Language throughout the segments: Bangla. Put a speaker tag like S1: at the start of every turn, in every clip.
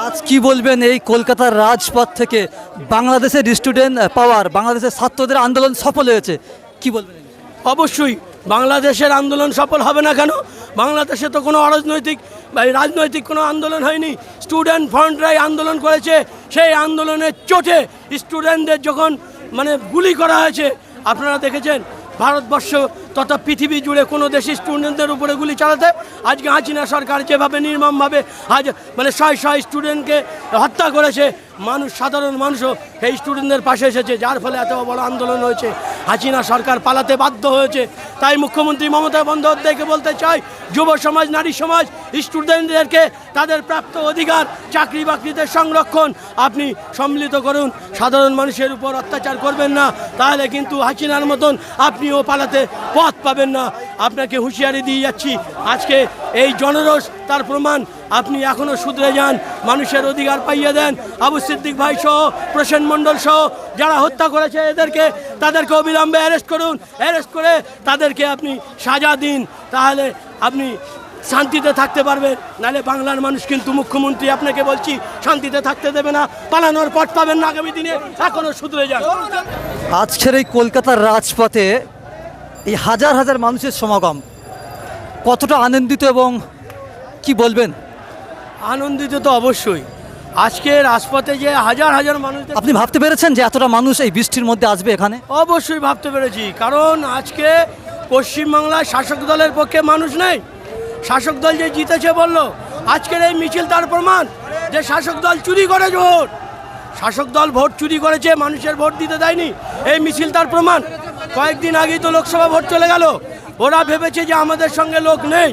S1: আজ কি বলবেন এই কলকাতার রাজপথ থেকে বাংলাদেশের স্টুডেন্ট পাওয়ার বাংলাদেশের ছাত্রদের আন্দোলন সফল হয়েছে? কি বলবেন?
S2: অবশ্যই, বাংলাদেশের আন্দোলন সফল হবে না কেন? বাংলাদেশে তো কোনো অরাজনৈতিক বা রাজনৈতিক কোনো আন্দোলন হয়নি। স্টুডেন্ট ফ্রন্টরাই আন্দোলন করেছে, সেই আন্দোলনের চোটে স্টুডেন্টদের যখন মানে গুলি করা হয়েছে, আপনারা দেখেছেন, ভারতবর্ষ তথা পৃথিবী জুড়ে কোনো দেশি স্টুডেন্টদের উপরে গুলি চালাতে আজকে হাসিনা সরকার যেভাবে নির্মমভাবে আজ মানে শয় শয় স্টুডেন্টকে হত্যা করেছে, মানুষ, সাধারণ মানুষও এই স্টুডেন্টদের পাশে এসেছে, যার ফলে এত বড় আন্দোলন হয়েছে। হাসিনা সরকার পালাতে বাধ্য হয়েছে। তাই মুখ্যমন্ত্রী মমতা বন্দ্যোপাধ্যায়কে বলতে চাই, যুব সমাজ, নারী সমাজ স্টুডেন্টদেরকে তাদের প্রাপ্ত অধিকার চাকরি বাকরিতে সংরক্ষণ আপনি সম্মিলিত করুন। সাধারণ মানুষের উপর অত্যাচার করবেন না, তাহলে কিন্তু হাসিনার মতন আপনিও পালাতে পথ পাবেন না। আপনাকে হুঁশিয়ারি দিয়ে যাচ্ছি। আজকে এই জনরোষ, তার প্রমাণ আপনি এখনও শুধরে যান, মানুষের অধিকার পাইয়ে দেন। আবু সিদ্দিক ভাই সহ, প্রসেন মণ্ডল সহ, যারা হত্যা করেছে এদেরকে, তাদেরকে অবিলম্বে অ্যারেস্ট করুন। অ্যারেস্ট করে তাদেরকে আপনি সাজা দিন। তাহলে আপনি শান্তিতে থাকতে পারবেন। নাহলে বাংলার মানুষ কিন্তু মুখ্যমন্ত্রী, আপনাকে বলছি, শান্তিতে থাকতে দেবে না। পালানোর পথ পাবেন না আগামী দিনে। এখনও শুধরে যান।
S1: আজকের এই কলকাতার রাজপথে এই হাজার হাজার মানুষের সমাগম। কতটা আনন্দিত এবং কি বলবেন?
S2: আনন্দিত তো অবশ্যই। আজকে রাজপথে যে হাজার হাজার মানুষ
S1: আপনি ভাবতে পেরেছেন যে এতটা মানুষ এই বৃষ্টির মধ্যে আসবে এখানে?
S2: অবশ্যই ভাবতে পেরেছি কারণ আজকে পশ্চিমবাংলায় শাসক দলের পক্ষে মানুষ নেই। শাসক দল যে জিতেছে বলল আজকের এই মিছিল তার প্রমাণ যে শাসক দল চুরি করে ভোট। শাসক দল ভোট চুরি করেছে মানুষের ভোট দিতে দেয়নি। এই মিছিল তার প্রমাণ। কয়েকদিন আগেই তো লোকসভা ভোট চলে গেল। ওরা ভেবেছে যে আমাদের সঙ্গে লোক নেই।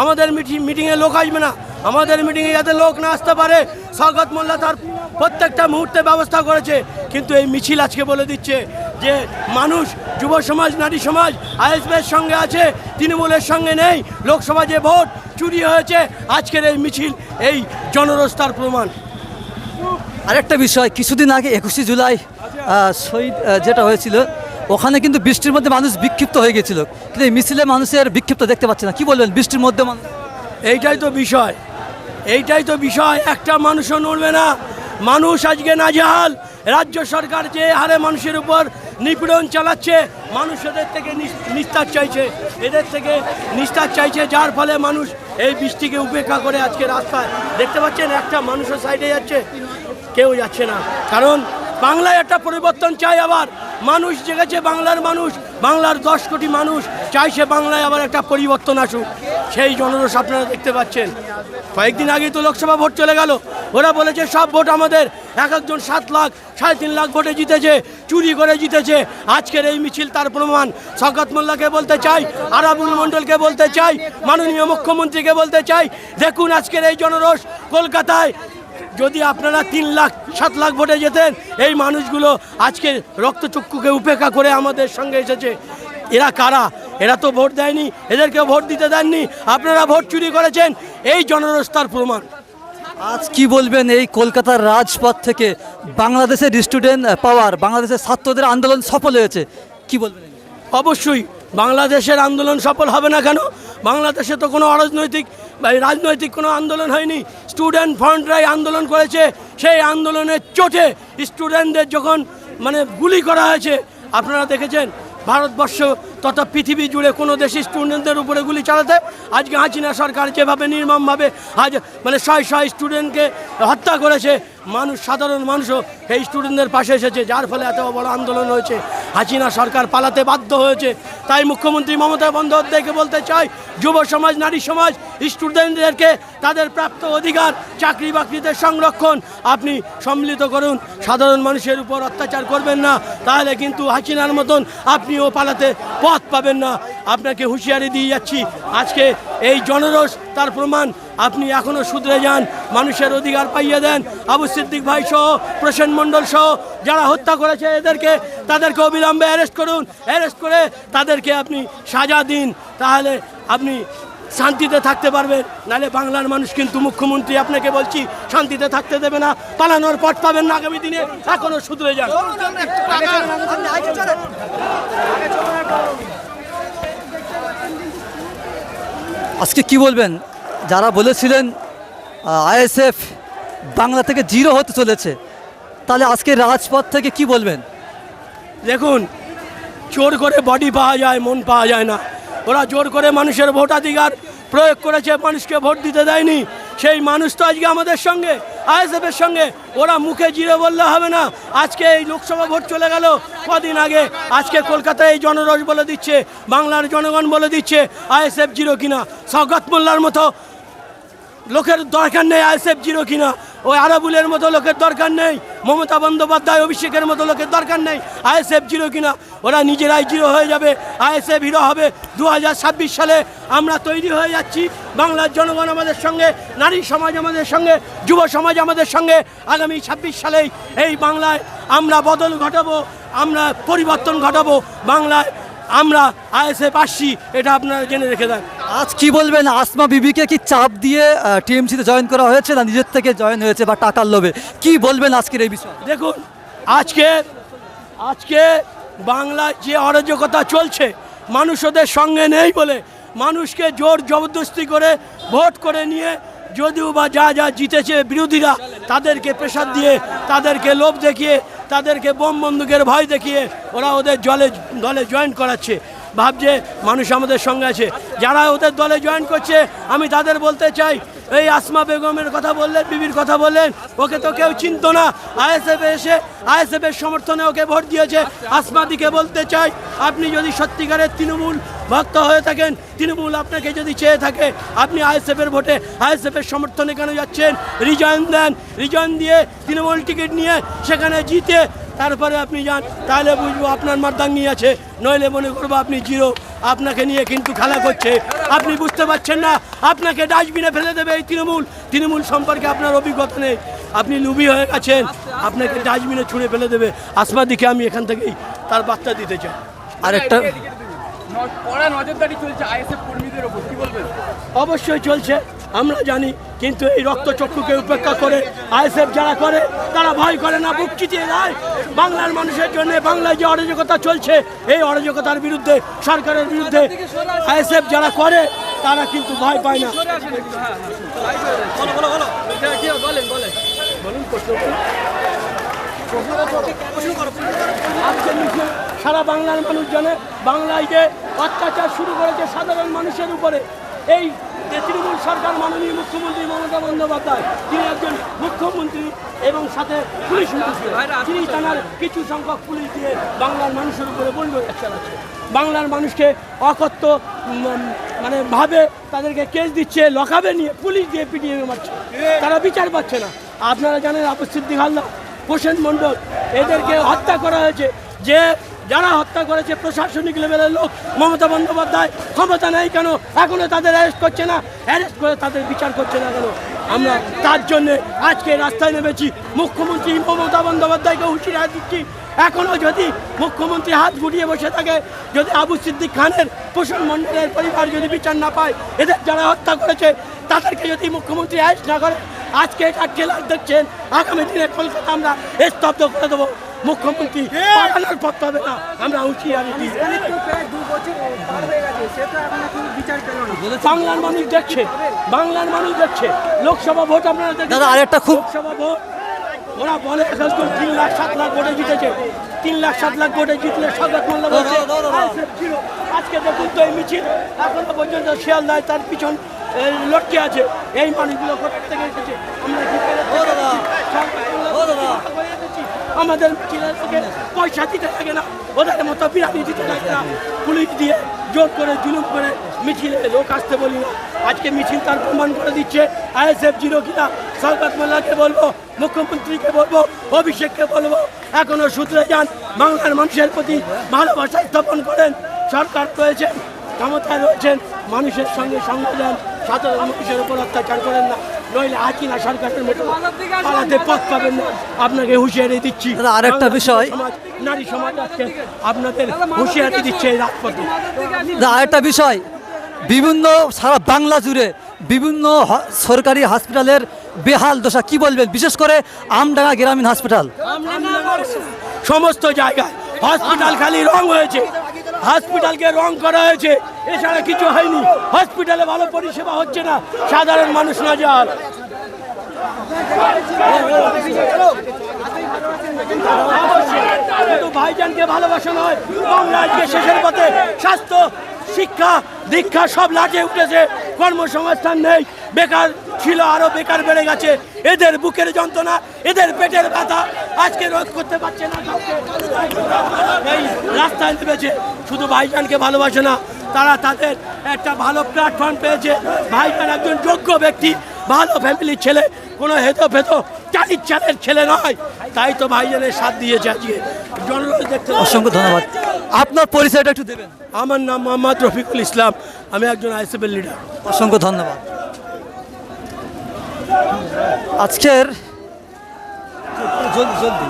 S2: আমাদের মিটিং মিটিংয়ে লোক আসবে না। আমাদের মিটিংয়ে যাতে লোক না আসতে পারে স্বগত মোল্লা তার প্রত্যেকটা মুহূর্তে ব্যবস্থা করেছে। কিন্তু এই মিছিল আজকে বলে দিচ্ছে যে মানুষ, যুব সমাজ, নারী সমাজ আইএসবের সঙ্গে আছে, তৃণমূলের সঙ্গে নেই। লোকসভা যে ভোট চুরি হয়েছে, আজকের এই মিছিল এই জনরস্তার প্রমাণ।
S1: আরেকটা বিষয়, কিছুদিন আগে একুশে জুলাই শহীদ যেটা হয়েছিল ওখানে কিন্তু বৃষ্টির মধ্যে মানুষ বিক্ষিপ্ত হয়ে গেছিল। কিন্তু এই মিছিলে মানুষের বিক্ষিপ্ত দেখতে পাচ্ছে না। কি বলবেন? বৃষ্টির মধ্যে মানুষ
S2: এইটাই তো বিষয়। এইটাই তো বিষয়। একটা মানুষও নড়বে না। মানুষ আজকে নাজেহাল। রাজ্য সরকার যে হারে মানুষের উপর নিপীড়ন চালাচ্ছে, মানুষ এদের থেকে নিস্তার চাইছে। এদের থেকে নিস্তার চাইছে, যার ফলে মানুষ এই বৃষ্টিকে উপেক্ষা করে আজকে রাস্তায়। দেখতে পাচ্ছেন, একটা মানুষের সাইডে যাচ্ছে, কেউ যাচ্ছে না। কারণ বাংলায় একটা পরিবর্তন চাই আবার। মানুষ জেগেছে বাংলার মানুষ, বাংলার দশ কোটি মানুষ চাইছে বাংলায় আবার একটা পরিবর্তন আসুক। সেই জনরোষ আপনারা দেখতে পাচ্ছেন। কয়েকদিন আগেই তো লোকসভা ভোট চলে গেল। ওরা বলেছে সব ভোট আমাদের। এক একজন সাত লাখ, সাড়ে তিন লাখ ভোটে জিতেছে, চুরি করে জিতেছে। আজকের এই মিছিল তার প্রমাণ। শওকত মোল্লাকে বলতে চাই, আরাবুল মণ্ডলকে বলতে চাই, মাননীয় মুখ্যমন্ত্রীকে বলতে চাই, দেখুন আজকের এই জনরোষ কলকাতায় যদি আপনারা তিন লাখ সাত লাখ ভোটে যেতেন এই মানুষগুলো আজকে রক্তচক্ষুকে উপেক্ষা করে আমাদের সঙ্গে এসেছে। এরা কারা? এরা তো ভোট দেয়নি এদেরকে ভোট দিতে দেননি। আপনারা ভোট চুরি করেছেন এই জনরস্তার প্রমাণ।
S1: আজ কি বলবেন এই কলকাতার রাজপথ থেকে বাংলাদেশের স্টুডেন্ট পাওয়ার বাংলাদেশের ছাত্রদের আন্দোলন সফল হয়েছে কি বলবেন?
S2: অবশ্যই বাংলাদেশের আন্দোলন সফল হবে না কেন? বাংলাদেশে তো কোনো অরাজনৈতিক রাজনৈতিক কোনো আন্দোলন হয়নি। স্টুডেন্ট ফ্রন্টরাই আন্দোলন করেছে, সেই আন্দোলনের চোটে স্টুডেন্টদের যখন মানে গুলি করা হয়েছে, আপনারা দেখেছেন, ভারতবর্ষ তথা পৃথিবী জুড়ে কোনো দেশি স্টুডেন্টদের উপরে গুলি চালাতে আজকে হাসিনা সরকার যেভাবে নির্মমভাবে আজ মানে শয় শয় স্টুডেন্টকে হত্যা করেছে, মানুষ, সাধারণ মানুষও এই স্টুডেন্টদের পাশে এসেছে, যার ফলে এত বড় আন্দোলন হয়েছে। হাসিনা সরকার পালাতে বাধ্য হয়েছে। তাই মুখ্যমন্ত্রী মমতা বন্দ্যোপাধ্যায়কে বলতে চাই, যুব সমাজ, নারী সমাজ স্টুডেন্টদেরকে তাদের প্রাপ্ত অধিকার, চাকরি বাকরিতে সংরক্ষণ। আপনি সম্মিলিত করুন, সাধারণ মানুষের উপর অত্যাচার করবেন না, তাহলে কিন্তু হাসিনার মতন আপনিও পালাতে পথ পাবেন না। আপনাকে হুঁশিয়ারি দিয়ে যাচ্ছি, আজকে এই জনরোষ, তার প্রমাণ, আপনি এখনও শুধরে যান, মানুষের অধিকার পাইয়ে দেন। আবু সিদ্দিক ভাই সহ, প্রসেন মণ্ডল সহ, যারা হত্যা করেছে এদেরকে, তাদেরকে অবিলম্বে অ্যারেস্ট করুন। অ্যারেস্ট করে তাদেরকে আপনি সাজা দিন, তাহলে আপনি শান্তিতে থাকতে পারবেন নাহলে বাংলার মানুষ কিন্তু মুখ্যমন্ত্রী আপনাকে বলছি শান্তিতে থাকতে দেবে না পালানোর পথ পাবেন না আগামী দিনে এখনও শুধরে যান।
S1: আজকে কি বলবেন? যারা বলেছিলেন আইএসএফ বাংলা থেকে জিরো হতে চলেছে তাহলে আজকে রাজপথ থেকে কি বলবেন?
S2: দেখুন চোর করে বডি পাওয়া যায় মন পাওয়া যায় না। ওরা জোর করে মানুষের ভোটাধিকার প্রয়োগ করেছে, মানুষকে ভোট দিতে দেয়নি। সেই মানুষ তো আজকে আমাদের সঙ্গে আইএসএফের সঙ্গে। ওরা মুখে জিরে বললে হবে না। আজকে এই লোকসভা ভোট চলে গেল। কদিন আগে, আজকে কলকাতায় এই জনরস বলে দিচ্ছে, বাংলার জনগণ বলে দিচ্ছে, আইএসএফ জিরো কিনা। সগত মোল্লার মতো লোকের দরকার নেই আইএসএফ জিরো কিনা। ওই আরাবুলের মতো লোকের দরকার নেই, মমতা বন্দ্যোপাধ্যায়, অভিষেকের মতো লোকের দরকার নেই। আইএসএফ জিরো কিনা? ওরা নিজেরাই জিরো হয়ে যাবে। আইএসএফ হিরো হবে। দু হাজার ছাব্বিশ সালে আমরা তৈরি হয়ে যাচ্ছি। বাংলার জনগণ আমাদের সঙ্গে, নারী সমাজ আমাদের সঙ্গে, যুব সমাজ আমাদের সঙ্গে। আগামী ছাব্বিশ সালেই এই বাংলায় আমরা বদল ঘটাবো, আমরা পরিবর্তন ঘটাবো। বাংলায় আমরা আইএসএফ আসছি, এটা আপনারা জেনে রেখে দেন।
S1: আজ কি বলবেন? আসমা বিবিকে কি চাপ দিয়ে টিএমসিতে জয়েন করা হয়েছে না নিজের থেকে জয়েন হয়েছে বা টাকার লোভে? কি বলবেন আজকের এই বিষয়ে?
S2: দেখুন, আজকে আজকে বাংলায় যে অরাজকতা চলছে মানুষ ওদের সঙ্গে নেই বলে, মানুষকে জোর জবরদস্তি করে ভোট করে নিয়ে যদিও বা যা যা জিতেছে বিরোধীরা, তাদেরকে প্রেশার দিয়ে, তাদেরকে লোভ দেখিয়ে, তাদেরকে বোম বন্দুকের ভয় দেখিয়ে ওরা ওদের জলে, দলে জয়েন করাচ্ছে। ভাবছে মানুষ আমাদের সঙ্গে আছে। যারা ওদের দলে জয়েন করছে, আমি তাদের বলতে চাই, এই আসমা বেগমের কথা বললেন, বিবির কথা বললেন, ওকে তো কেউ চিনত না। আইএসএফ এসে, আইএসএফ এর সমর্থনে ওকে ভোট দিয়েছে। আসমাদিকে বলতে চাই, আপনি যদি সত্যিকারের তৃণমূল ভক্ত হয়ে থাকেন, তৃণমূল আপনাকে যদি চেয়ে থাকে, আপনি আইএসএফ এর ভোটে আইএসএফ এর সমর্থনে কেন যাচ্ছেন? রিজয়েন দেন। রিজয়েন দিয়ে তৃণমূল টিকিট নিয়ে সেখানে জিতে তারপরে আপনি যান তাহলে বুঝব আপনার মার্দাঙ্গি আছে। নইলে মনে করব আপনি জিরো। আপনাকে নিয়ে কিন্তু খেলা করছে। আপনি বুঝতে পারছেন না আপনাকে ডাস্টবিনে ফেলে দেবে এই তৃণমূল। তৃণমূল সম্পর্কে আপনার অভিজ্ঞতা নেই। আপনি লুবি হয়ে গেছেন আপনাকে ডাস্টবিনে ছুঁড়ে ফেলে দেবে। আসমাদিকে আমি এখান থেকেই তার বার্তা দিতে চাই।
S1: আরেকটা
S3: নজরদারি চলছে আইএসএফ কর্মীদের ওপর কি বলবেন?
S2: অবশ্যই চলছে। আমরা জানি, কিন্তু এই রক্তচক্ষুকে উপেক্ষা করে আইএসএফ যারা করে, তারা ভয় করে না, বুক চিতিয়ে দেয় বাংলার মানুষের জন্য বাংলায় যে অরাজকতা চলছে, এই অরাজকতার বিরুদ্ধে, সরকারের বিরুদ্ধে আইএসএফ যারা করে, তারা কিন্তু ভয় পায় না। সারা বাংলার মানুষ জানে বাংলায় যে অত্যাচার শুরু করেছে সাধারণ মানুষের উপরে, এই যে তৃণমূল সরকার মাননীয় মুখ্যমন্ত্রী মমতা বন্দ্যোপাধ্যায়, তিনি একজন মুখ্যমন্ত্রী এবং সাথে পুলিশ তিনি তার কিছু সংখ্যক পুলিশ দিয়ে বাংলার মানুষের উপরে বন্ধ চালাচ্ছে বাংলার মানুষকে অকথ্য মানে ভাবে তাদেরকে কেস দিচ্ছে, লকাবে নিয়ে পুলিশ দিয়ে পিটিয়ে মারছে। তারা বিচার পাচ্ছে না। আপনারা জানেন আবু সিদ্দিক হালদার প্রসেন মণ্ডল, এদেরকে হত্যা করা হয়েছে যে যারা হত্যা করেছে প্রশাসনিক লেভেলের লোক, মমতা বন্দ্যোপাধ্যায়, ক্ষমতা নেই কেন? এখনও তাদের অ্যারেস্ট করছে না। অ্যারেস্ট করে তাদের বিচার করছে না কেন? আমরা তার জন্যে আজকে রাস্তায় নেমেছি। মুখ্যমন্ত্রী মমতা বন্দ্যোপাধ্যায়কে হুঁশিয়ারি দিচ্ছি। এখনও যদি মুখ্যমন্ত্রী হাত গুটিয়ে বসে থাকে, যদি আবু সিদ্দিক খানের পোষণ মণ্ডলের পরিবার যদি বিচার না পায়, এদের যারা হত্যা করেছে, তাদেরকে যদি মুখ্যমন্ত্রী অ্যারেস্ট না করে, আজকে এটা ট্রেলার দেখছেন, আগামী দিনে কলকাতা আমরা স্তব্ধ করে দেবো। মুখ্যমন্ত্রী পাঠানোর পথ হবে না। আমরা হুঁশিয়ারি দিই বাংলার মানুষ দেখছে বাংলার মানুষ দেখছে। লোকসভা ভোট আপনারা দেখেছেন?
S1: দাদা, আরেকটা খুব-
S2: লোকসভা ভোট ওরা বলে এখন তো তিন লাখ সাত লাখ ভোটে জিতেছে। তিন লাখ সাত লাখ ভোটে জিতলে মোল্লা। ISF ছিল। আজকে দেখুন তো এই মিছিল এখনও পর্যন্ত শিয়ালদায় তার পিছন লটকে আছে। এই মানুষগুলো কোথা থেকে এসেছে? আমরা কি পেরে
S1: ও দাদা।
S2: সরকার মোল্লা
S1: ও দাদা।
S2: করে এসেছি। আমাদের থেকে পয়সা দিতে লাগে না, ওদের মতো বিরানি দিতে লাগে না। পুলিশ দিয়ে জোর করে জুলুম করে মিছিলে লোক আসতে বলি আজকে মিছিল তার প্রমাণ করে দিচ্ছে, আইএসএফ জিরো কিনা। সরকার মোল্লাকে বলব, মুখ্যমন্ত্রীকে বলব, অভিষেককে বলব, এখনও সূত্রে যান, বাংলার মানুষের প্রতি ভালোবাসা স্থাপন করেন। সরকার রয়েছেন, ক্ষমতায় রয়েছেন, মানুষের সঙ্গে সঙ্গ দেন সাধারণ মানুষের উপর অত্যাচার করেন না। নইলে আকিনা সরকারের মতো পালাতে পথ পাবেন না। আপনাকে হুঁশিয়ারি দিচ্ছি।
S1: দাদা, আরেকটা
S2: বাংলাদেশ
S1: বিষয়-
S2: সমাজ, নারী সমাজ আজকে আপনাদের হুঁশিয়ারি দিচ্ছে এই রাজপথে।
S1: দাদা, আরেকটা বিষয়। বিভিন্ন সারা বাংলা জুড়ে বিভিন্ন হ- সরকারি হসপিটালের বেহাল দশা কি বলবেন? বিশেষ করে আমডাঙ্গা গ্রামীণ হসপিটাল।
S2: সমস্ত জায়গায় হসপিটাল খালি রং হয়েছে। হসপিটালকে রং করা হয়েছে। এছাড়া কিছু হয়নি। হসপিটালে ভালো পরিষেবা হচ্ছে না। সাধারণ মানুষ না শুধু ভাইজানকে ভালোবাসা নয়, বাংলা আজকে শেষের পথে স্বাস্থ্য, শিক্ষা, দীক্ষা সব লাটে উঠেছে। কর্মসংস্থান নেই। বেকার ছিল, আরও বেকার বেড়ে গেছে। এদের বুকের যন্ত্রণা, এদের পেটের ব্যথা আজকে রোধ করতে পারছে না। এই রাস্তায় শুধু ভাইজানকে ভালোবাসে না তারা তাদের একটা ভালো প্ল্যাটফর্ম পেয়েছে। ভাইজান একজন যোগ্য ব্যক্তি ভালো ফ্যামিলির ছেলে কোনো হেতো ফেতো চালির চালের ছেলে নয়। তাই তো ভাইজানের সাথ দিয়েছে আজকে। জনরল দেখতে
S1: অসংখ্য ধন্যবাদ। আপনার পরিচয়টা একটু দেবেন।
S2: আমার নাম মোহাম্মদ রফিকুল ইসলাম। আমি একজন আইসিএফের লিডার
S1: অসংখ্য ধন্যবাদ। আজকের জলদি জলদি।